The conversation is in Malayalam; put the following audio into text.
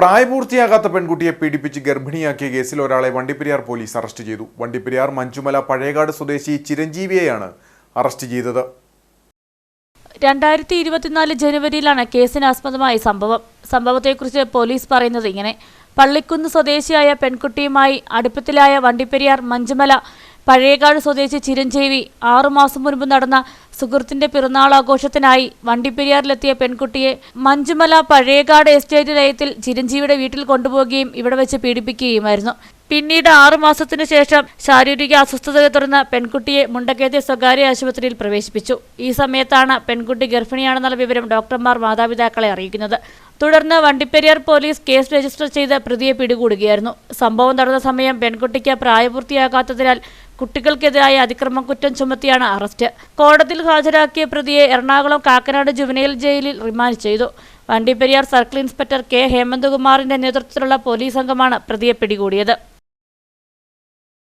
പ്രായപൂർത്തിയാകാത്ത പെൺകുട്ടിയെ പീഡിപ്പിച്ച് ഗർഭിണിയാക്കിയ കേസിൽ ഒരാളെ വണ്ടിപ്പെരിയാർ പോലീസ് അറസ്റ്റ് ചെയ്തു. വണ്ടിപ്പെരിയാർ മഞ്ചുമല പഴയകാട് സ്വദേശി ചിരഞ്ജീവിയെയാണ് അറസ്റ്റ് ചെയ്തത്. രണ്ടായിരത്തി ഇരുപത്തിനാല് ജനുവരിയിലാണ് കേസിനാസ്പദമായ സംഭവം. സംഭവത്തെക്കുറിച്ച് പോലീസ് പറയുന്നത് ഇങ്ങനെ. പള്ളിക്കുന്ന് സ്വദേശിയായ പെൺകുട്ടിയുമായി അടുപ്പത്തിലായ വണ്ടിപ്പെരിയാർ മഞ്ചുമല പഴയകാട് സ്വദേശി ചിരഞ്ജീവി ആറുമാസം മുൻപ് നടന്ന സുഹൃത്തിന്റെ പിറന്നാൾ ആഘോഷത്തിനായി വണ്ടിപ്പെരിയാറിലെത്തിയ പെൺകുട്ടിയെ മഞ്ചുമല പഴയകാട് എസ്റ്റേറ്റ് ലയത്തിൽ ചിരഞ്ജീവിയുടെ വീട്ടിൽ കൊണ്ടുപോവുകയും ഇവിടെ വെച്ച് പീഡിപ്പിക്കുകയുമായിരുന്നു. പിന്നീട് ആറുമാസത്തിനു ശേഷം ശാരീരിക അസ്വസ്ഥതയെ തുടർന്ന് പെൺകുട്ടിയെ മുണ്ടക്കയത്തെ സ്വകാര്യ ആശുപത്രിയിൽ പ്രവേശിപ്പിച്ചു. ഈ സമയത്താണ് പെൺകുട്ടി ഗർഭിണിയാണെന്നുള്ള വിവരം ഡോക്ടർമാർ മാതാപിതാക്കളെ അറിയിക്കുന്നത്. തുടർന്ന് വണ്ടിപ്പെരിയാർ പോലീസ് കേസ് രജിസ്റ്റർ ചെയ്ത് പ്രതിയെ പിടികൂടുകയായിരുന്നു. സംഭവം നടന്ന സമയം പെൺകുട്ടിക്ക് പ്രായപൂർത്തിയാകാത്തതിനാൽ കുട്ടികൾക്കെതിരായ അതിക്രമം കുറ്റം ചുമത്തിയാണ് അറസ്റ്റ്. കോടതിയിൽ ഹാജരാക്കിയ പ്രതിയെ എറണാകുളം കാക്കനാട് ജുവനൈൽ ജയിലിൽ റിമാൻഡ് ചെയ്തു. വണ്ടിപ്പെരിയാർ സർക്കിൾ ഇൻസ്പെക്ടർ കെ ഹേമന്ത്കുമാറിന്റെ നേതൃത്വത്തിലുള്ള പോലീസ് സംഘമാണ് പ്രതിയെ പിടികൂടിയത്.